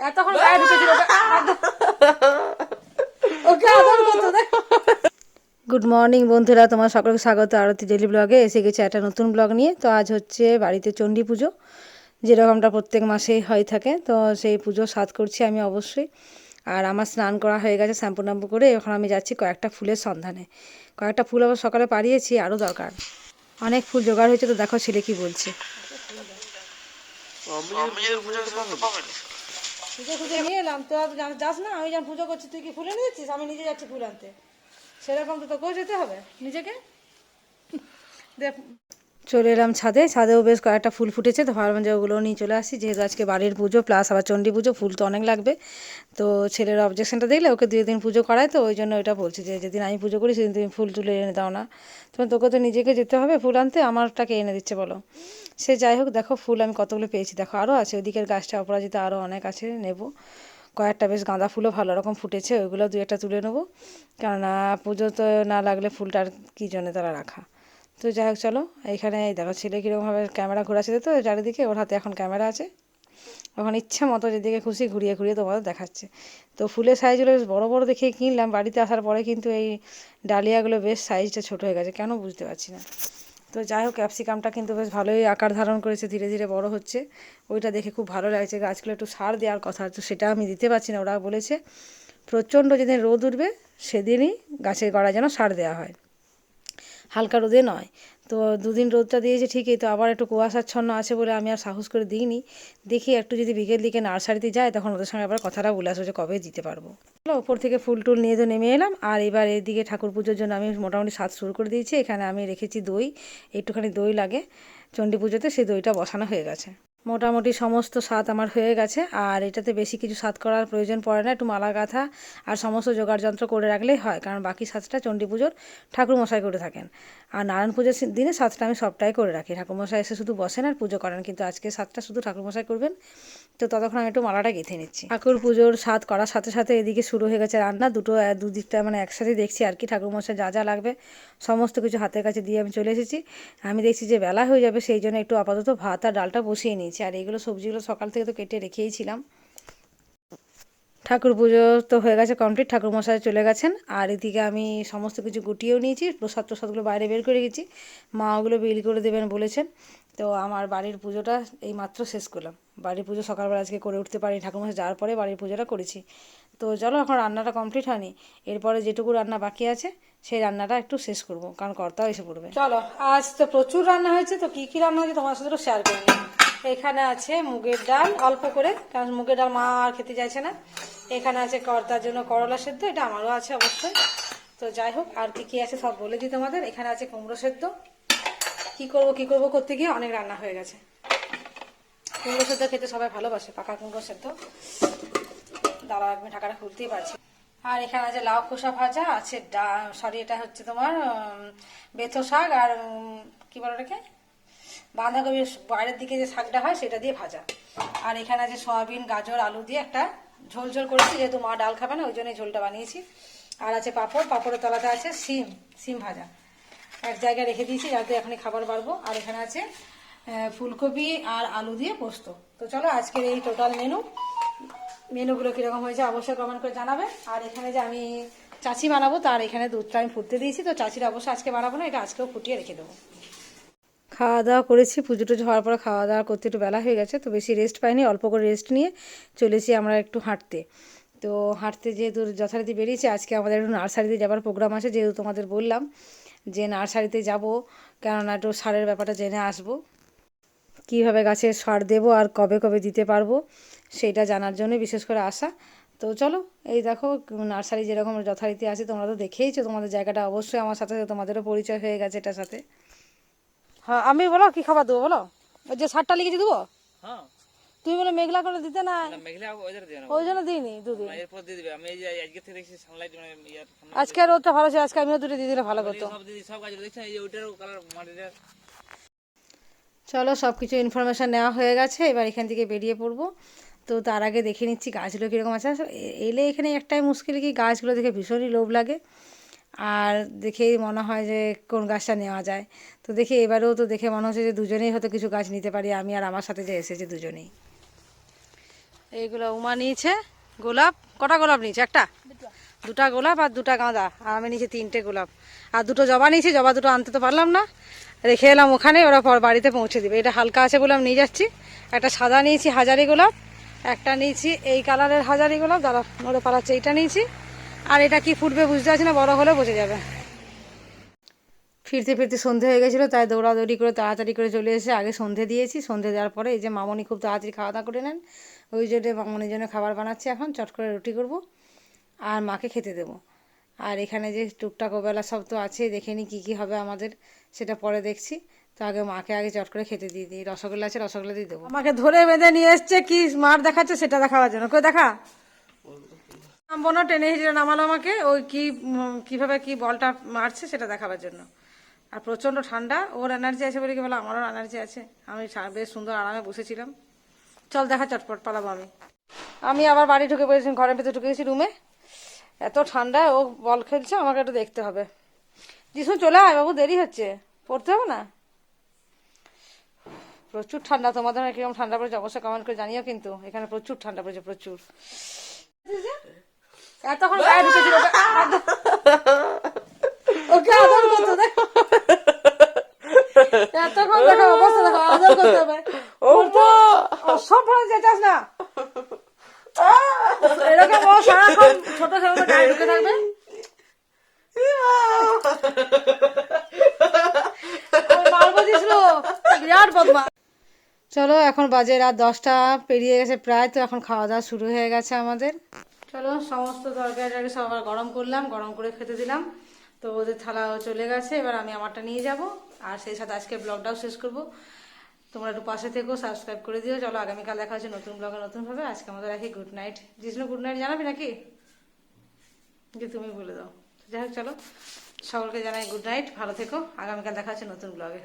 এতক্ষণ গায়ে ঢুকেছিল ওকে আদর করতো দেখ গুড মর্নিং বন্ধুরা তোমার সকলকে স্বাগত আরতি ডেলি ব্লগে। এসে গেছে একটা নতুন ব্লগ নিয়ে। তো আজ হচ্ছে বাড়িতে চণ্ডী পুজো যেরকমটা প্রত্যেক মাসেই হয়ে থাকে। তো সেই পুজো সাত করছি আমি অবশ্যই। আর আমার স্নান করা হয়ে গেছে শ্যাম্পু ট্যাম্পু করে। এখন আমি যাচ্ছি কয়েকটা ফুলের সন্ধানে। কয়েকটা ফুল আবার সকালে পাড়িয়েছি আরও দরকার। অনেক ফুল জোগাড় হয়েছে তো দেখো ছেলে কি বলছে। পুজো খুঁজে নিয়ে এলাম। তো যাস না, আমি যখন পুজো করছি, তুই কি ফুলে নিয়ে যাচ্ছিস আমি নিজে যাচ্ছি ফুল আনতে। সেরকম তো তোকেও যেতে হবে, নিজেকে? দেখ চলে এলাম ছাদে। ছাদেও বেশ কয়েকটা ফুল ফুটেছে, তো ভাবলাম যে ওগুলো নিয়ে চলে আসি। যেহেতু আজকে বাড়ির পুজো, প্লাস আবার চণ্ডী পুজো, ফুল তো অনেক লাগবে। তো ছেলের অবজেকশনটা দেখলে ওকে দুই দিন পুজো করায়, তো ওই জন্য ওইটা বলছি যে, যেদিন আমি পুজো করি, সেদিন তুমি ফুল তুলে এনে দাও না। তোমার তোকে তো নিজেকে যেতে হবে, ফুল আনতে, আমারটাকে এনে দিচ্ছে বলো। সে যাই হোক, দেখো ফুল আমি কতগুলো পেয়েছি। দেখো আরও আছে ওদিকের গাছটা অপরাজিতা আরও অনেক আছে, নেব। কয়েকটা বেশ গাঁদা ফুলও ভালো রকম ফুটেছে, ওইগুলো দুই একটা তুলে নেব। কেননা পুজো তো না লাগলে ফুলটার কী জন্য তারা রাখা? তো যাই হোক, চলো। এইখানে এই দেখো ছেলে কীরকমভাবে ক্যামেরা ঘোরাচ্ছে তো, চারিদিকে। ওর হাতে এখন ক্যামেরা আছে। এখন ইচ্ছা মতো যেদিকে খুশি ঘুরিয়ে ঘুরিয়ে তোমাদের দেখাচ্ছে। তো ফুলের সাইজগুলো বেশ বড়ো বড়ো দেখে কিনলাম। বাড়িতে আসার পরে কিন্তু এই ডালিয়াগুলো বেশ সাইজটা ছোট হয়ে গেছে। কেন বুঝতে পারছি না। তো যাই হোক ক্যাপসিকামটা কিন্তু বেশ ভালোই আকার ধারণ করেছে। ধীরে ধীরে বড় হচ্ছে। ওইটা দেখে খুব ভালো লাগছে। গাছগুলো একটু সার দেওয়ার কথা, তো সেটা আমি দিতে পারছি না। ওরা বলেছে, প্রচণ্ড যেদিন রোদ উঠবে, সেদিনই গাছের গোড়ায় যেন সার দেওয়া হয়। হালকা রোদে নয়। তো দুদিন রোদটা দিয়েছে ঠিকই, তো আবার একটু কুয়াশাচ্ছন্ন আছে বলে আমি আর সাহস করে দিইনি। দেখি একটু যদি বিকেল দিকে নার্সারিতে যায়, তখন ওদের সঙ্গে আবার কথাটা বলে আসব যে কবে দিতে পারব। ওপর থেকে ফুল টুল নিয়ে তো নেমে এলাম। আর এবার এদিকে ঠাকুর পুজোর জন্য আমি মোটামুটি স্বাদ শুরু করে দিয়েছি। এখানে আমি রেখেছি দই, একটুখানি দই লাগে। চণ্ডী পুজোতে সেই দইটা বসানো হয়ে গেছে। মোটামুটি সমস্ত স্বাদ আমার হয়ে গেছে, আর এটাতে বেশি কিছু স্বাদ করার প্রয়োজন পড়ে না, একটু মালা গাঁথা আর সমস্ত যন্ত্র করে রাখলেই হয়, কারণ বাকি স্বাদটা চণ্ডী পুজোর ঠাকুর মশাই করে থাকেন। আর নারায়ণ পুজোর দিনে স্বাদটা আমি সবটাই করে রাখি, ঠাকুরমশাই এসে শুধু বসেন আর পুজো করেন, কিন্তু আজকে স্বাদটা শুধু ঠাকুরমশাই করবেন। তো ততক্ষণ আমি একটু মালাটা গেঁথে নিচ্ছি। ঠাকুর পুজোর স্বাদ করার সাথে সাথে এদিকে শুরু হয়ে গেছে রান্না, দুটো দুদিকটা মানে একসাথে দেখছি আর কি, ঠাকুরমশাই যা যা লাগবে সমস্ত কিছু হাতের কাছে দিয়ে আমি চলে এসেছি। আমি দেখছি যে বেলা হয়ে যাবে, সেই জন্য একটু আপাতত ভাত আর ডালটা বসিয়ে নিয়েছি। আর এইগুলো সবজিগুলো সকাল থেকে তো কেটে রেখেইছিলাম। ঠাকুর পুজো তো হয়ে গেছে কমপ্লিট, ঠাকুর মশাই চলে গেছেন। আর এদিকে আমি সমস্ত কিছু গুটিয়েও নিয়েছি, প্রসাদ প্রসাদগুলো বাইরে বের করে গেছি মা ওগুলো বিল করে দেবেন বলেছেন। তো আমার বাড়ির পুজোটা এই মাত্র শেষ করলাম। বাড়ির পুজো সকালবেলা আজকে করে উঠতে পারি ঠাকুর মশাই যাওয়ার পরে বাড়ির পুজোটা করেছি। তো চলো এখন রান্নাটা কমপ্লিট হয়নি। এরপরে যেটুকু রান্না বাকি আছে, সেই রান্নাটা একটু শেষ করব, কারণ কর্তাও এসে পড়বে। চলো, আজ তো প্রচুর রান্না হয়েছে, তো কী কী রান্না হয়েছে তোমার সাথে শেয়ার করে নিই। এখানে আছে মুগের ডাল, অল্প করে, কারণ মুগের ডাল মা আর খেতে চাইছে না। এখানে আছে কর্তার জন্য করলা সেদ্ধ, এটা আমারও আছে অবশ্যই। তো যাই হোক, আর কি কি আছে সব বলে দিই তোমাদের। এখানে আছে কুমড়ো সেদ্ধ। কি করব কি করব করতে গিয়ে অনেক রান্না হয়ে গেছে। কুমড়ো সেদ্ধ খেতে সবাই ভালোবাসে, পাকা কুমড়ো সেদ্ধ। দাঁড়া আমি ঢাকাটা খুলতেই পারছি আর এখানে আছে লাউ খোসা ভাজা, আছে ডা সরি এটা হচ্ছে তোমার বেথো শাক আর কি বলো এটাকে বাঁধাকপির বাইরের দিকে যে শাকটা হয় সেটা দিয়ে ভাজা। আর এখানে আছে সয়াবিন, গাজর, আলু দিয়ে একটা ঝোল ঝোল করেছি, যেহেতু মা ডাল খাবে না, ওই জন্যই ঝোলটা বানিয়েছি। আর আছে পাঁপড়, পাঁপড়ের তলাতে আছে সিম সিম ভাজা। এক জায়গায় রেখে দিয়েছি, যাতে এখনই খাবার বাড়বো। আর এখানে আছে ফুলকপি আর আলু দিয়ে পোস্ত। তো চলো, আজকের এই টোটাল মেনু মেনুগুলো কীরকম হয়েছে অবশ্যই কমেন্ট করে জানাবে। আর এখানে যে আমি চাচি বানাবো, তার এখানে দুধটা আমি ফুটতে দিয়েছি, তো চাচির অবশ্যই আজকে বানাবো না, এটা আজকেও ফুটিয়ে রেখে দেবো। খাওয়া দাওয়া করেছি পুজো টুজো হওয়ার পরে খাওয়া দাওয়া করতে একটু বেলা হয়ে গেছে, তো বেশি রেস্ট পাইনি, অল্প করে রেস্ট নিয়ে চলেছি আমরা একটু হাঁটতে। তো হাঁটতে যেহেতু যথারীতি বেরিয়েছি, আজকে আমাদের একটু নার্সারিতে যাবার প্রোগ্রাম আছে, যেহেতু তোমাদের বললাম যে নার্সারিতে যাব, কেননা একটু সারের ব্যাপারটা জেনে আসব। কীভাবে গাছে সার দেবো আর কবে কবে দিতে পারব? সেইটা জানার জন্য বিশেষ করে আসা। তো চলো এই দেখো নার্সারি যেরকম যথারীতি আছে তোমরা তো দেখেইছো তোমাদের জায়গাটা অবশ্যই আমার সাথে তোমাদেরও পরিচয় হয়ে গেছে এটার সাথে। হ্যাঁ আমি বলো কি খাবার দেবো বলো? ওই যে সারটা লিখেছি দেবো? হ্যাঁ। তুমি বলে মেঘলা করে দিতে না? ওই জন্য দিইনি দুদিন আজকে মানে সামনে আজকে রোদটা ভালো ছিল আজকে আমিও দুটো দিয়ে দিলে ভালো করতো। চলো সব কিছু ইনফরমেশান নেওয়া হয়ে গেছে এবার এখান থেকে বেরিয়ে পড়ব। তো তার আগে দেখে নিচ্ছি গাছগুলো কীরকম আছে। এলে এখানে একটাই মুশকিল কি গাছগুলো দেখে ভীষণই লোভ লাগে। আর দেখেই মনে হয় যে কোন গাছটা নেওয়া যায়। তো দেখি এবারেও তো দেখে মনে হচ্ছে যে দুজনেই হয়তো কিছু গাছ নিতে পারি, আমি আর আমার সাথে যে এসেছে দুজনেই। এইগুলো উমা নিয়েছে, গোলাপ, কটা গোলাপ নিয়েছে? একটা? দুটা গোলাপ আর দুটা গাঁদা, আর আমি নিয়েছি তিনটে গোলাপ। আর দুটো জবা নিয়েছি, জবা দুটো আনতে তো পারলাম না। রেখে এলাম ওখানে, ওরা পর বাড়িতে পৌঁছে দিবে। এটা হালকা আছে বলে আমি নিয়ে যাচ্ছি। একটা সাদা নিয়েছি, হাজারি গোলাপ। একটা নিয়েছি, এই কালারের হাজারি গোলাপ দাঁড়া নড়ে পালাচ্ছে, এইটা নিয়েছি। আর এটা কি ফুটবে বুঝতে পারছি না, বড় হলে বোঝা যাবে। ফিরতে ফিরতে সন্ধে হয়ে গেছিল, তাই দৌড়াদৌড়ি করে তাড়াতাড়ি করে চলে এসে আগে সন্ধে দিয়েছি। সন্ধে দেওয়ার পরে এই যে মামনি খুব তাড়াতাড়ি খাওয়া দাওয়া করে নেন। ওই জন্য মামনির জন্য খাবার বানাচ্ছি এখন, চট করে রুটি করব, আর মাকে খেতে দেবো। আর এখানে যে টুকটাক ওবেলা সব তো আছে দেখে নি কী কী হবে আমাদের, সেটা পরে দেখছি। তো আগে মাকে আগে চট করে খেতে দিয়ে দিই, রসগোল্লা আছে রসগোল্লা দিয়ে দেবো। আমাকে ধরে বেঁধে নিয়ে এসছে, কি মার দেখাচ্ছে সেটা দেখাবার জন্য। কই দেখা? নামবো না, টেনে হিজড়ে নামালো আমাকে, ওই কি কীভাবে কি বলটা মারছে সেটা দেখাবার জন্য। আর প্রচণ্ড ঠান্ডা, ওর এনার্জি আছে বলে কি বলে, আমারও এনার্জি আছে। আমি বেশ সুন্দর আরামে বসেছিলাম। চল দেখা চটপট, পালাবো আমি। আমি আবার বাড়ি ঢুকে পড়েছি, ঘরের ভেতরে ঢুকে গেছি রুমে এত ঠান্ডা, ও বল খেলছে, আমাকে একটু দেখতে হবে। যিশু চলে আয়, বাবু দেরি হচ্ছে, পড়তে হবে না? প্রচুর ঠান্ডা তোমাদের কীরকম ঠান্ডা পড়েছে? অবশ্যই কমেন্ট করে জানিও কিন্তু এখানে প্রচুর ঠান্ডা পড়েছে প্রচুর। এতক্ষণ গায়ে ঢুকেছিল ওকে আদর- করতে দেখো এতক্ষণ দেখো অবস্থা দেখো আদর করতে হবে। যেতাস না। এরকম ও সারাক্ষণ ছোট ছেলে গায়ে ঢুকে থাকবে। মারবো দিছিল বিরাট বদমা চলো, এখন বাজে রাত দশটা, পেরিয়ে গেছে প্রায়, তো এখন খাওয়া দাওয়া শুরু হয়ে গেছে আমাদের। চলো, সমস্ত তরকারি সব আবার গরম করলাম, গরম করে খেতে দিলাম। তো ওদের থালাও চলে গেছে, এবার আমি আমারটা নিয়ে যাব, আর সেই সাথে আজকে ব্লগটাও শেষ করব। তোমরা একটু পাশে থেকো, সাবস্ক্রাইব করে দিও। চলো, আগামীকাল দেখা হচ্ছে নতুন ব্লগে নতুনভাবে। আজকে আমাদের রাখি good night Jishnu good night জানাবি নাকি? যে তুমি বলে দাও। যাই হোক, চলো, সকলকে জানাই গুড নাইট ভালো থেকো। আগামীকাল দেখা হচ্ছে নতুন ব্লগে।